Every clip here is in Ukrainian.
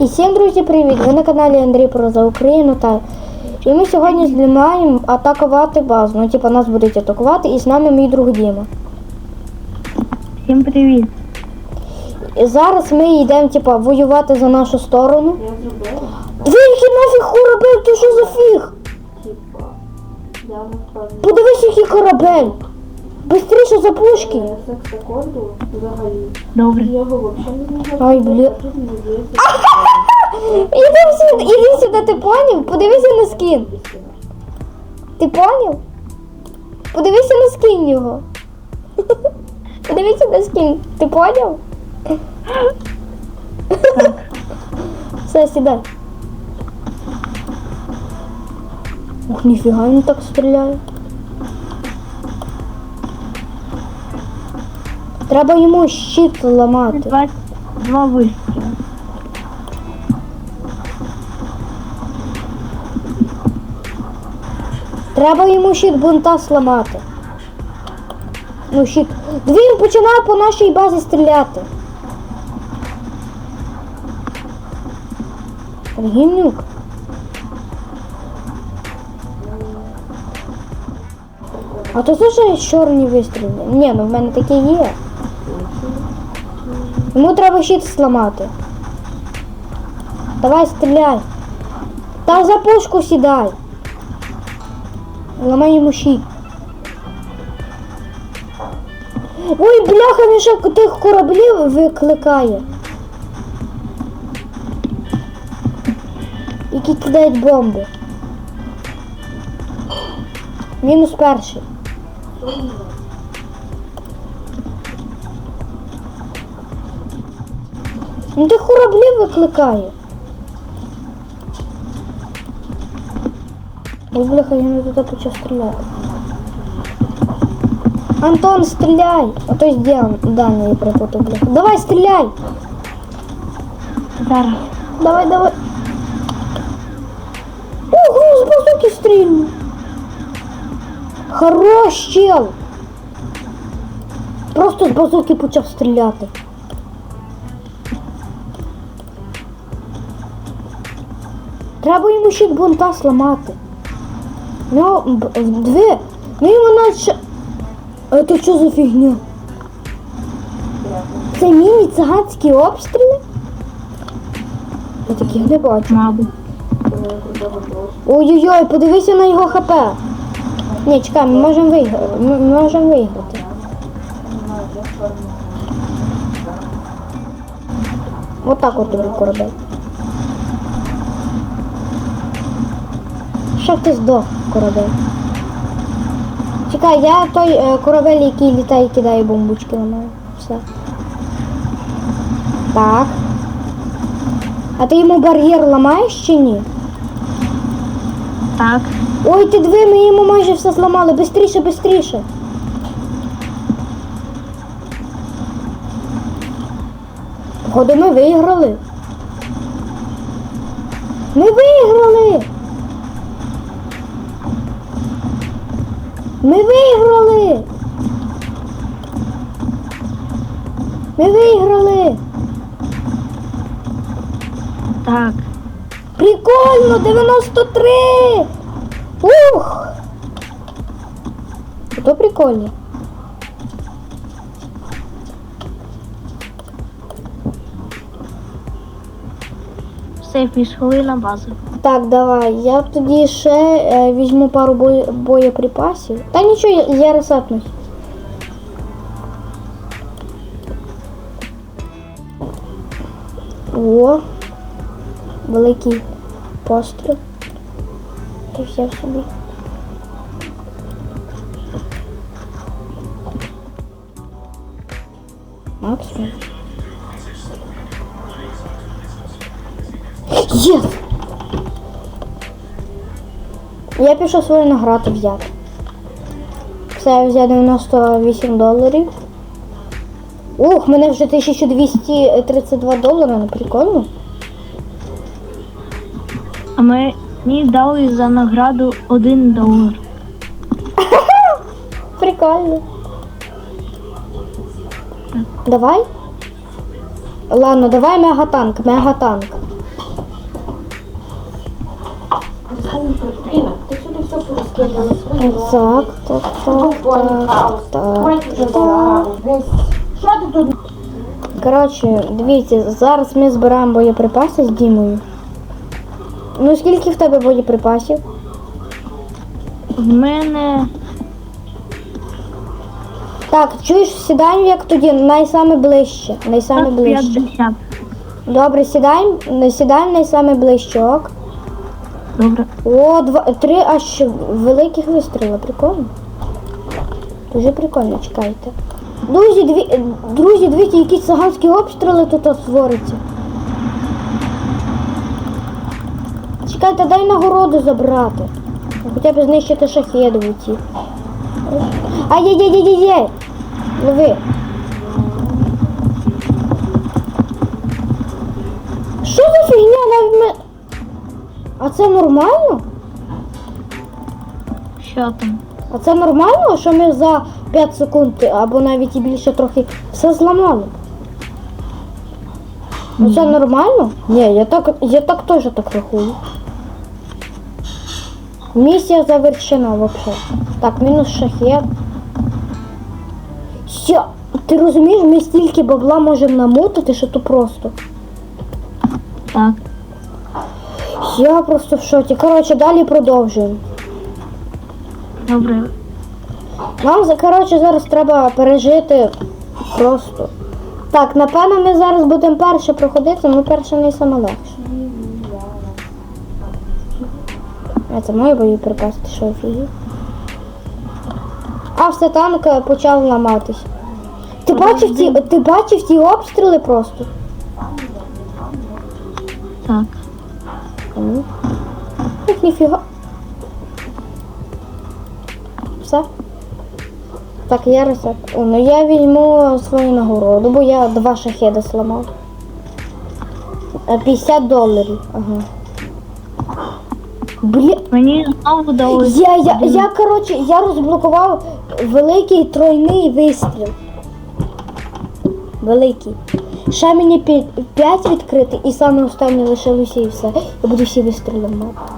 І всім друзі, привіт! Ви на каналі Андрій про за Україну та і ми сьогодні знімаємо атакувати базу. Ну, типу, нас будуть атакувати, і з нами мій друг Діма. Всім привіт. І зараз ми йдемо, типу, воювати за нашу сторону. Я зробила, Дві нафіг корабель, ти що за фіг? типа, я насправді Подивись, який корабель. Е, секс секунду взагалі. Добре. Ай, бля. Іди сюди, іди сюди, ти поняв? Подивися на скін. що Ти поняв? Подивися на скін його. Подивися на скін. Ти поняв? Все, сідай. Ух, ніфіга він так стріляє. Треба йому щит ламати. 22 вистріли. Треба йому щит бунта сламати. Ну, щит. Він починає по нашій базі стріляти. Гімнюк. А то це чорні вистріли. Ні, ну в мене таке є. Йому треба щит сламати. Давай стріляй. Та за пушку сідай. Ламай йому щит. Ой, бляха, він ще тих кораблів викликає. Які кидають бомби. Мінус перший. Ну тих кораблів викликає. Ой, бляха, я не туди почав стріляти. Антон, стреляй! А то есть Диан, Даня, я перепутал, бля. Давай, стреляй! Зараз. Давай, давай. Ого, з базуки стрільну. Хорош, чел. Просто з базуки почав стріляти. Треба йому щит бунта сламати. Ну, дві. Ну йому наче. А це що за фігня? Це міні циганські обстріли? Я таких не бачу. Мабуть. Ой-ой-ой, подивися на його хп. Ні, чекай, ми можемо виграти. Ми можемо виграти. Отак от тобі корабель. Щоб ти здох, корабель. Чекай, я той е, корабель, який літає і кидає бомбочки ламаю. Все. Так. А ти йому бар'єр ламаєш чи ні? Так. Ой, ти диви, ми йому майже все зламали. Бистріше, бистріше. Походу, ми виграли. Ми виграли. Ми виграли. Ми виграли. Так. Прикольно, 93! Ух! Ото прикольно. Все, пішли на базу. Так, давай. Я тоді ще е, візьму пару бої- боєприпасів. Та нічого, я, ресетнусь. О, великий постріл. Ти взяв собі. Максимум. Єс! Я пішов свою награду взяти. Все, я взяв 98 доларів. Ух, мене вже 1232 долари, ну прикольно. А ми мені дали за награду 1 долар. Прикольно. Давай. Ладно, давай мегатанк, мегатанк. Так, так, так, так, так, так. Що ти тут? Коротше, дивіться, зараз ми збираємо боєприпаси з Дімою. Ну скільки в тебе боєприпасів? В мене Так, чуєш, сідаємо як тоді, найсаме ближче. Найсаме ближче. Добре, сідаємо, сідаємо найсаме ближче, ок. Добре. О, два, три аж великих вистріла, прикольно. Дуже прикольно, чекайте. Друзі, дві, друзі, дивіться, якісь циганські обстріли тут от. Чекайте, дай нагороду забрати. Хоча б знищити шахеду ці. Ай-яй-яй-яй-яй! Лови. Що за фігня? Навіть ми... А це нормально? Що там? А це нормально, що ми за 5 секунд або навіть і більше трохи все зламали? Ну це нормально? Ні, я так, я так теж так рахую. Місія завершена взагалі. Так, мінус шахет. Що? Ти розумієш, ми стільки бабла можемо намотати, що то просто. Так. Я просто в шоці. Коротше, далі продовжуємо. Добре. Нам коротше зараз треба пережити просто. Так, напевно, ми зараз будемо перше проходити, ну перше не саме легше. А це мої боєприпас, ти що офігів? А все танк е, почав ламатись. Ти бачив ті, ти бачив ті обстріли просто? Так. Ні. Ох, ніфіга. Все. Так, я ресет. О, ну я візьму свою нагороду, бо я два шахеда сламав. Е, 50 доларів. Ага. Блін. Мені знову дали. Я, я, я, коротше, я розблокував великий тройний вистріл. Великий. Ще мені 5 відкрити і саме останнє лишилося і все. Я буду всі вистріли мати.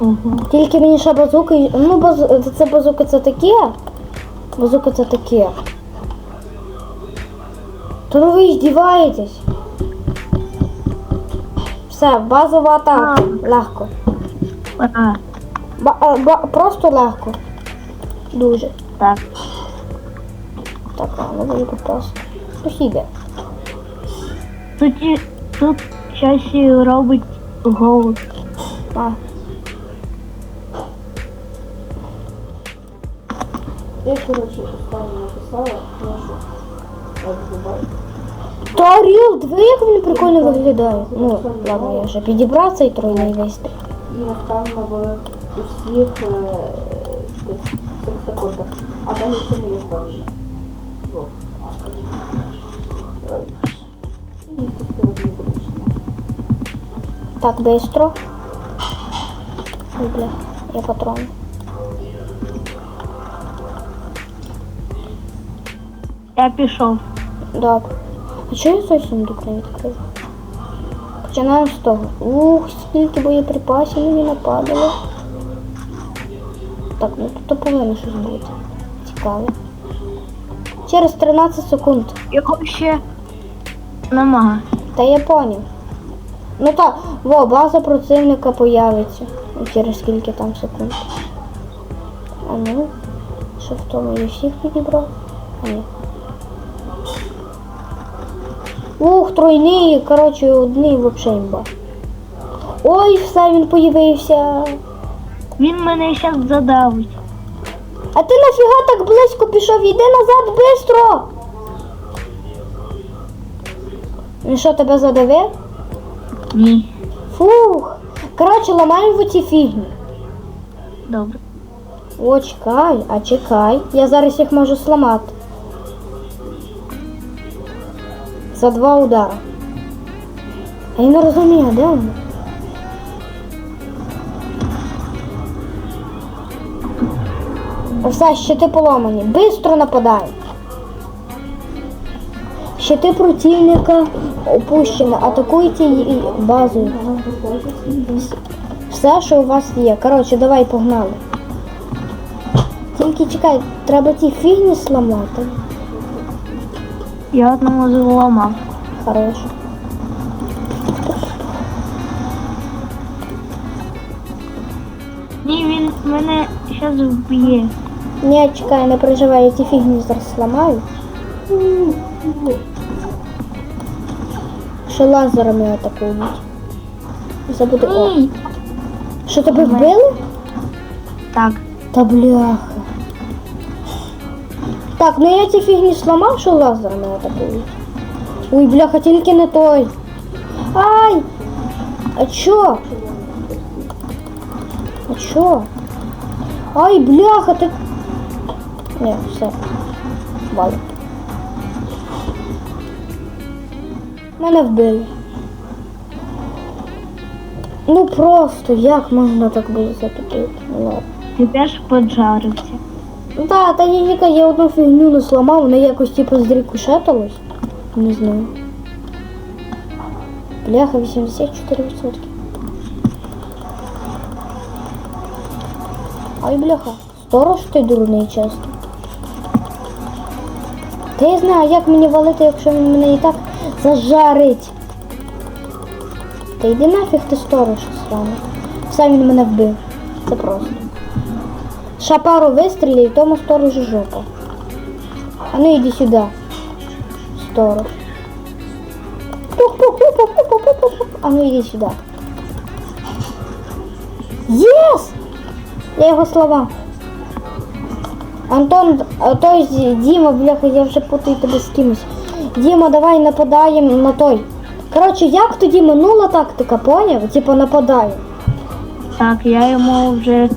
Ого. Тільки мені ще базука. і- Ну, баз... це базука це таке. Базука це таке. То ну ви здіваєтесь. Все, базова атака. Легко. Ура. Ба, ба, Просто легко. Дуже. Так. Так, ладно, буду просто. Сусіди. Тут, і- тут щось і робить голос. А. Я, коротше, останнє написала, нашу. Як зубай. Та Ріл, диви, як він прикольно виглядає. Ну, ладно, я вже підібрав цей тройний вистріл. І наставлена в усіх е, десь цих секундах. А далі ще не є Так, бистро. Ой, бля, я патрон. Я пішов. Добре. А чого я цей сундук не відкрив? Починаємо з того. Ух, скільки боєприпасів мені нападало. Так, ну тут повинно щось бути. Цікаве. Через 13 секунд. Його ще нема. Та я поняв. Ну так, во, база противника появиться. Через скільки там секунд. А ну, що в тому я всіх підібрав? А ні. Ух, тройний, коротше, одний взагалі імба. Ой, все, він появився. Він мене зараз задавить. А ти нафіга так близько пішов? Йди назад швидко! Він що, тебе задавив? Ні. Фух. Коротше, ламаємо в ці фігні. Добре. О, чекай, а чекай. Я зараз їх можу сламати. За два удара. А я не розумію, де вони? Все, щити поломані. Бистро нападай. Щити противника опущені. Атакуйте її базою. все, що у вас є. Коротше, давай погнали. Тільки чекай, треба ті фігні сламати. Я одному зламав. Хорош. Ні, він мене зараз вб'є. Ні, чекай, не переживай, я ті фігні зараз сламаю. Що лазерами атакують. Забуду. О, Ні. що тебе вбили? Так, Та бляха. Так, ну я ці фігні сламав, що лазерами атакують. Ой, бляха, тільки не той. Ай! А чо? А чо? Ай, бляха, ти. Ні, все. Валю. Мене вбили. Ну просто, як можна так було затопити? Ну ти теж поджарився. Ну Да, та я тільки я одну фігню не сламав, вона якось типу зрикошетилась. Не знаю. Бляха, 84%. Ай, бляха. Сторож ти дурний, чесно. Та я знаю, як мені валити, якщо він мене і так зажарить. Та йди нафіг ти сторож сраний. Все він мене вбив. Це просто. Ще пару вистрілів, тому сторожу жопа. А ну іди сюди. Сторож. Пух-пух-пух-пух-пух-пух-пух. А ну іди сюди. Єс! Я його слова. Антон, а той з- Діма, бляха, я вже путаю тебе з кимось. Діма, давай нападаємо на той. Коротше, як тоді минула тактика, поняв? Типу нападаємо. Так, я йому вже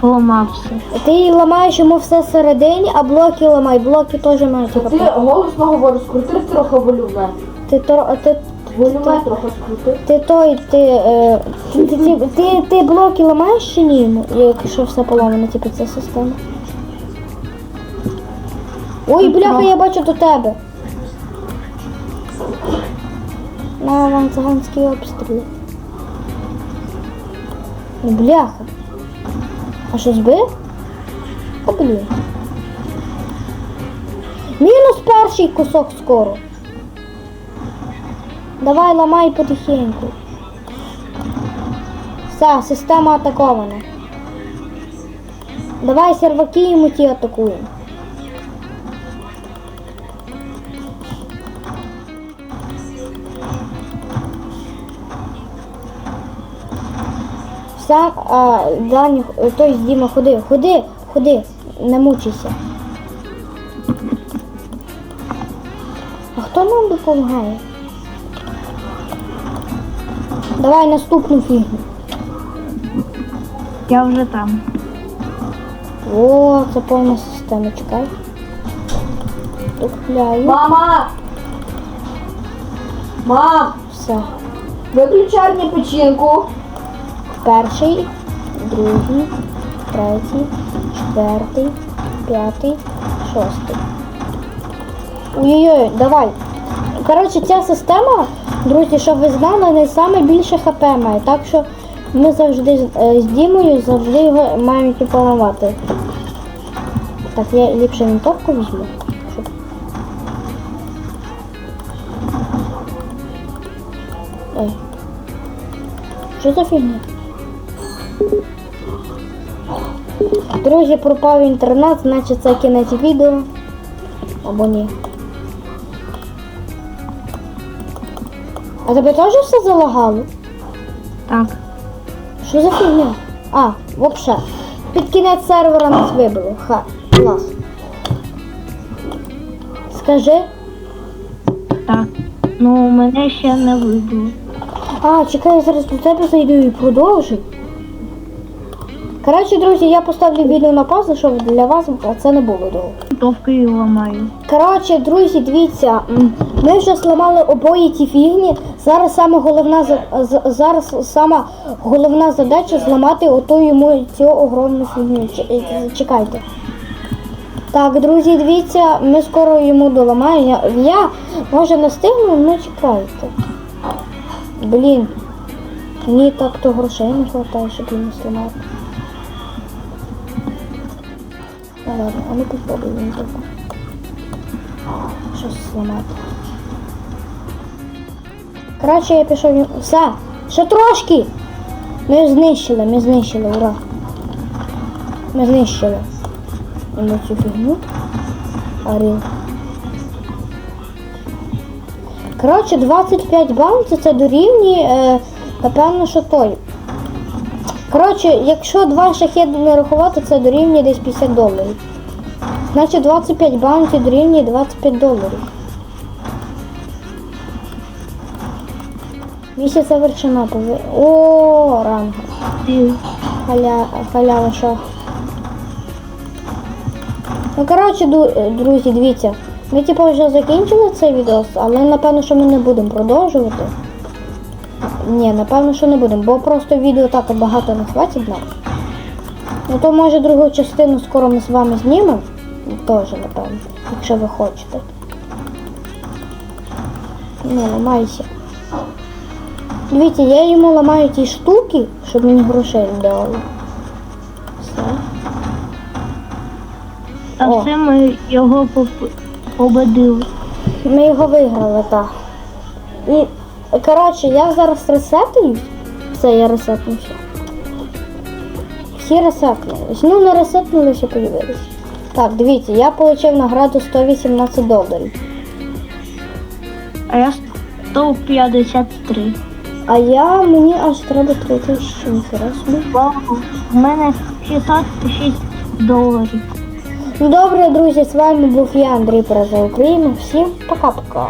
поламався. Ти ламаєш йому все всередині, а блоки ламай. Блоки теж мають Ти голосно говориш, скрути трохи волюме. Ти, то, ти, Волюме трохи скрути. ти той, ти, е, ти, ти, ти, ти, ти блоки ламаєш чи ні? Ну, Якщо все поламано, типу ця система. Ой, бляха, я бачу до тебе. На вам циганські обстріли. Ну, бляха. А що збив? Та блін. Мінус перший кусок скоро. Давай ламай потихеньку. Все, система атакована. Давай серваки йому ті атакуємо. Все, а, Дані, той Діма, ходи, ходи, ходи, не мучайся. А хто нам допомагає? Давай наступну фігню. Я вже там. О, це повна система, чекай. Тупляю. Мама! Мам! Все. Виключай мені печінку. Перший, другий, третій, четвертий, п'ятий, шостий. Ой-ой-ой, давай. Коротше, ця система, друзі, щоб ви знали, не саме більше хп має. Так що ми завжди е, з Дімою завжди його маємо типу, ламати. Так, я ліпше вінтовку візьму. Ой. Що за фігня? Друзі, пропав інтернет, значить це кінець відео. Або ні. А тебе теж все залагало? Так. Що за фігня? А, вообще. Під кінець сервера нас вибило. Ха, клас. Скажи. Так. Ну, мене ще не вибило. А, чекай, я зараз до тебе зайду і продовжу. Коротше, друзі, я поставлю відео на паузу, щоб для вас це не було довго. Товкою ламаю. Коротше, друзі, дивіться, ми вже зламали обоє ті фігні. Зараз саме головна зараз сама головна задача зламати оту йому цю огромну фігню. Е, Чекайте. Так, друзі, дивіться, ми скоро йому доламаємо. Я, може не встигну, ну чекайте. Блін. Мені так то грошей не вистачає, щоб її сламати. Ладно, а ми попробуємо так. Щось зламати. Коротше, я пішов. Все, ще трошки! Ми знищили, ми знищили, ура. Ми знищили. Ми цю фігню. Арил. Коротше, 25 баунтів це дорівнює, е, напевно, що той. Коротше, якщо два шахеди не рахувати, це дорівнює десь 50 доларів. Значить 25 баунтів дорівнює 25 доларів. Місяць завершена пови... О, ранга. Халя... Халява що. Ну, коротше, друзі, дивіться. Ми типу вже закінчили цей відео, але напевно, що ми не будемо продовжувати. Ні, напевно, що не будемо, бо просто відео так багато не хватить нам. Ну то може другу частину скоро ми з вами знімемо. Теж, напевно, якщо ви хочете. Не, ламайся. Дивіться, я йому ламаю ті штуки, щоб мені грошей не давали. Все. а О. все ми його победили. Ми його виграли, так. І, коротше, я зараз ресетуюсь. Все, я ресетнувся. Всі ресетнулись. Ну, не ресетнулися, появилися. Так, дивіться, я отримав награду 118 доларів. А я 153. А я мені аж треба 3 тисячі, ніхера собі. Вау, в мене 66 доларів. Ну добре, друзі, з вами був я, Андрій Проза Україна. Всім пока-пока.